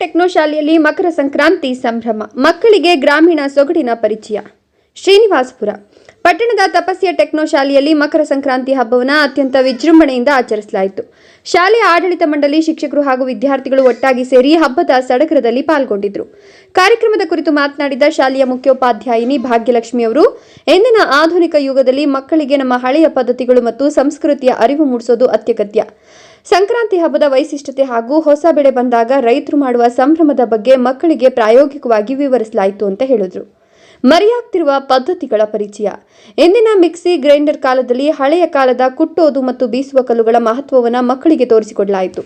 Techno ಶಾಲೆಯಲ್ಲಿ ಮಕರ ಸಂಕ್ರಾಂತಿ ಸಂಭ್ರಮ, ಮಕ್ಕಳಿಗೆ ಗ್ರಾಮೀಣ ಸೊಗಡಿನ ಪರಿಚಯ. ಶ್ರೀನಿವಾಸಪುರ. ಪಟ್ಟಣದ ತಪಸ್ಯ ಟೆಕ್ನೋ ಶಾಲೆಯಲ್ಲಿ ಮಕರ ಸಂಕ್ರಾಂತಿ ಹಬ್ಬವನ್ನು ಅತ್ಯಂತ ವಿಜೃಂಭಣೆಯಿಂದ ಆಚರಿಸಲಾಯಿತು. ಶಾಲೆಯ ಆಡಳಿತ ಮಂಡಳಿ ಶಿಕ್ಷಕರು ಹಾಗೂ ವಿದ್ಯಾರ್ಥಿಗಳು ಒಟ್ಟಾಗಿ ಸೇರಿ ಹಬ್ಬದ ಸಡಗರದಲ್ಲಿ ಪಾಲ್ಗೊಂಡಿದ್ದರು ಕಾರ್ಯಕ್ರಮದ ಕುರಿತು ಮಾತನಾಡಿದ ಶಾಲೆಯ ಮುಖ್ಯೋಪಾಧ್ಯಾಯಿನಿ ಭಾಗ್ಯಲಕ್ಷ್ಮಿ ಅವರು ಇಂದಿನ ಆಧುನಿಕ ಯುಗದಲ್ಲಿ ಮಕ್ಕಳಿಗೆ ನಮ್ಮ ಹಳೆಯ ಪದ್ಧತಿಗಳು ಮತ್ತು ಸಂಸ್ಕೃತಿಯ ಅರಿವು ಮೂಡಿಸೋದು ಅತ್ಯಗತ್ಯ. ಸಂಕ್ರಾಂತಿ ಹಬ್ಬದ ವೈಶಿಷ್ಟ್ಯತೆ ಹಾಗೂ ಹೊಸ ಬೆಳೆ ಬಂದಾಗ ರೈತರು ಮಾಡುವ ಸಂಭ್ರಮದ ಬಗ್ಗೆ ಮಕ್ಕಳಿಗೆ ಪ್ರಾಯೋಗಿಕವಾಗಿ ವಿವರಿಸಲಾಯಿತು ಅಂತ ಹೇಳಿದ್ರು. ಮರೆಯಾಗ್ತಿರುವ ಪದ್ಧತಿಗಳ ಪರಿಚಯ. ಇಂದಿನ ಮಿಕ್ಸಿ ಗ್ರೈಂಡರ್ ಕಾಲದಲ್ಲಿ ಹಳೆಯ ಕಾಲದ ಕುಟ್ಟೋದು ಮತ್ತು ಬೀಸುವ ಕಲ್ಲುಗಳ ಮಹತ್ವವನ್ನು ಮಕ್ಕಳಿಗೆ ತೋರಿಸಿಕೊಡಲಾಯಿತು.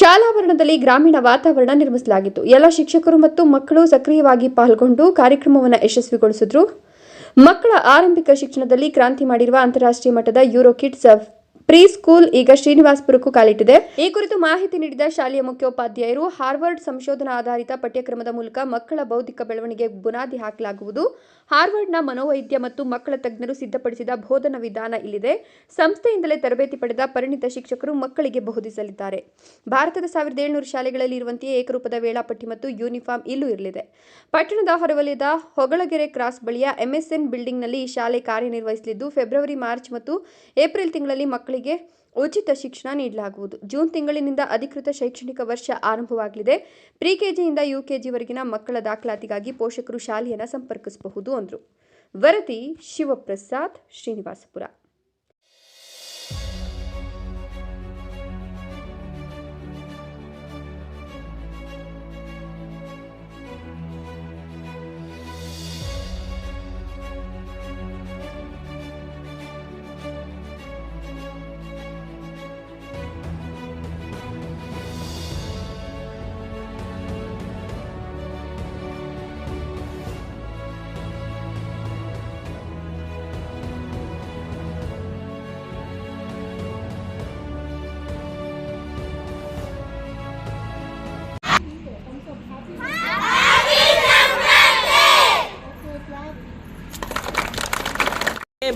ಶಾಲಾವರಣದಲ್ಲಿ ಗ್ರಾಮೀಣ ವಾತಾವರಣ ನಿರ್ಮಿಸಲಾಗಿತ್ತು. ಎಲ್ಲ ಶಿಕ್ಷಕರು ಮತ್ತು ಮಕ್ಕಳು ಸಕ್ರಿಯವಾಗಿ ಪಾಲ್ಗೊಂಡು ಕಾರ್ಯಕ್ರಮವನ್ನು ಯಶಸ್ವಿಗೊಳಿಸಿದ್ರು. ಮಕ್ಕಳ ಆರಂಭಿಕ ಶಿಕ್ಷಣದಲ್ಲಿ ಕ್ರಾಂತಿ ಮಾಡಿರುವ ಅಂತಾರಾಷ್ಟ್ರೀಯ ಮಟ್ಟದ ಯೂರೋ ಕಿಡ್ಸ್ ಪ್ರೀ ಸ್ಕೂಲ್ ಈಗ ಶ್ರೀನಿವಾಸಪುರಕ್ಕೂ ಕಾಲಿಟ್ಟಿದೆ. ಈ ಕುರಿತು ಮಾಹಿತಿ ನೀಡಿದ ಶಾಲೆಯ ಮುಖ್ಯೋಪಾಧ್ಯಾಯರು, ಹಾರ್ವರ್ಡ್ ಸಂಶೋಧನಾ ಆಧಾರಿತ ಪಠ್ಯಕ್ರಮದ ಮೂಲಕ ಮಕ್ಕಳ ಬೌದ್ಧಿಕ ಬೆಳವಣಿಗೆಗೆ ಬುನಾದಿ ಹಾಕಲಾಗುವುದು. ಹಾರ್ವರ್ಡ್ನ ಮನೋವೈದ್ಯ ಮತ್ತು ಮಕ್ಕಳ ತಜ್ಞರು ಸಿದ್ಧಪಡಿಸಿದ ಬೋಧನಾ ವಿಧಾನ ಇಲ್ಲಿದೆ. ಸಂಸ್ಥೆಯಿಂದಲೇ ತರಬೇತಿ ಪಡೆದ ಪರಿಣಿತ ಶಿಕ್ಷಕರು ಮಕ್ಕಳಿಗೆ ಬೋಧಿಸಲಿದ್ದಾರೆ. ಭಾರತದ ಸಾವಿರದ ಏಳ್ನೂರು ಶಾಲೆಗಳಲ್ಲಿ ಇರುವಂತೆಯೇ ಏಕರೂಪದ ವೇಳಾಪಟ್ಟಿ ಮತ್ತು ಯೂನಿಫಾರ್ಮ್ ಇಲ್ಲೂ ಇರಲಿದೆ. ಪಟ್ಟಣದ ಹೊರವಲಯದ ಹೊಗಳಗೆರೆ ಕ್ರಾಸ್ ಬಳಿಯ ಎಂಎಸ್ಎನ್ ಬಿಲ್ಡಿಂಗ್ನಲ್ಲಿ ಈ ಶಾಲೆ ಕಾರ್ಯನಿರ್ವಹಿಸಲಿದ್ದು, ಫೆಬ್ರವರಿ, ಮಾರ್ಚ್ ಮತ್ತು ಏಪ್ರಿಲ್ ತಿಂಗಳಲ್ಲಿ ಮಕ್ಕಳಿಗೆ ಉಚಿತ ಶಿಕ್ಷಣ ನೀಡಲಾಗುವುದು. ಜೂನ್ ತಿಂಗಳಿನಿಂದ ಅಧಿಕೃತ ಶೈಕ್ಷಣಿಕ ವರ್ಷ ಆರಂಭವಾಗಲಿದೆ. ಪ್ರಿ ಕೆಜಿಯಿಂದ ಯುಕೆಜಿವರೆಗಿನ ಮಕ್ಕಳ ದಾಖಲಾತಿಗಾಗಿ ಪೋಷಕರು ಶಾಲೆಯನ್ನು ಸಂಪರ್ಕಿಸಬಹುದು ಅಂದರು. ವರದಿ ಶಿವಪ್ರಸಾದ್ ಶ್ರೀನಿವಾಸಪುರ.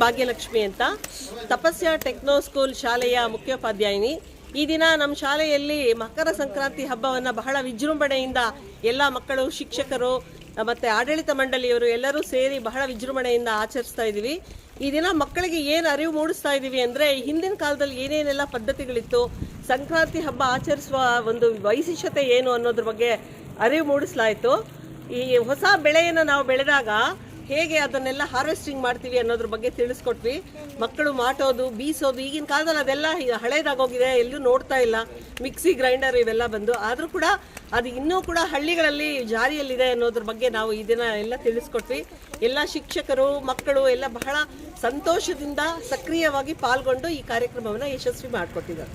ಭಾಗ್ಯಲಕ್ಷ್ಮಿ ಅಂತ. ತಪಸ್ಯ ಟೆಕ್ನೋ ಸ್ಕೂಲ್ ಶಾಲೆಯ ಮುಖ್ಯೋಪಾಧ್ಯಾಯಿನಿ. ಈ ದಿನ ನಮ್ಮ ಶಾಲೆಯಲ್ಲಿ ಮಕರ ಸಂಕ್ರಾಂತಿ ಹಬ್ಬವನ್ನು ಬಹಳ ವಿಜೃಂಭಣೆಯಿಂದ ಎಲ್ಲ ಮಕ್ಕಳು, ಶಿಕ್ಷಕರು, ಮತ್ತು ಆಡಳಿತ ಮಂಡಳಿಯವರು ಎಲ್ಲರೂ ಸೇರಿ ಬಹಳ ವಿಜೃಂಭಣೆಯಿಂದ ಆಚರಿಸ್ತಾ ಇದ್ದೀವಿ. ಈ ದಿನ ಮಕ್ಕಳಿಗೆ ಏನು ಅರಿವು ಮೂಡಿಸ್ತಾ ಇದ್ದೀವಿ ಅಂದರೆ ಹಿಂದಿನ ಕಾಲದಲ್ಲಿ ಏನೇನೆಲ್ಲ ಪದ್ಧತಿಗಳಿತ್ತು, ಸಂಕ್ರಾಂತಿ ಹಬ್ಬ ಆಚರಿಸುವ ಒಂದು ವೈಶಿಷ್ಟ್ಯತೆ ಏನು ಅನ್ನೋದ್ರ ಬಗ್ಗೆ ಅರಿವು ಮೂಡಿಸಲಾಯಿತು. ಈ ಹೊಸ ಬೆಳೆಯನ್ನು ನಾವು ಬೆಳೆದಾಗ ಹೇಗೆ ಅದನ್ನೆಲ್ಲ ಹಾರ್ವೆಸ್ಟಿಂಗ್ ಮಾಡ್ತೀವಿ ಅನ್ನೋದ್ರ ಬಗ್ಗೆ ತಿಳಿಸ್ಕೊಟ್ವಿ. ಮಕ್ಕಳು ಮಾಟೋದು, ಬೀಸೋದು, ಈಗಿನ ಕಾಲದಲ್ಲಿ ಅದೆಲ್ಲ ಹಳೇದಾಗೋಗಿದೆ ಎಲ್ಲೂ ನೋಡ್ತಾ ಇಲ್ಲ. ಮಿಕ್ಸಿ ಗ್ರೈಂಡರ್ ಇವೆಲ್ಲ ಬಂದು, ಆದರೂ ಕೂಡ ಅದು ಇನ್ನೂ ಕೂಡ ಹಳ್ಳಿಗಳಲ್ಲಿ ಜಾರಿಯಲ್ಲಿದೆ ಅನ್ನೋದ್ರ ಬಗ್ಗೆ ನಾವು ಈ ದಿನ ಎಲ್ಲ ತಿಳಿಸ್ಕೊಟ್ವಿ. ಎಲ್ಲ ಶಿಕ್ಷಕರು, ಮಕ್ಕಳು ಎಲ್ಲ ಬಹಳ ಸಂತೋಷದಿಂದ ಸಕ್ರಿಯವಾಗಿ ಪಾಲ್ಗೊಂಡು ಈ ಕಾರ್ಯಕ್ರಮವನ್ನು ಯಶಸ್ವಿ ಮಾಡಿಕೊಟ್ಟಿದ್ದಾರೆ.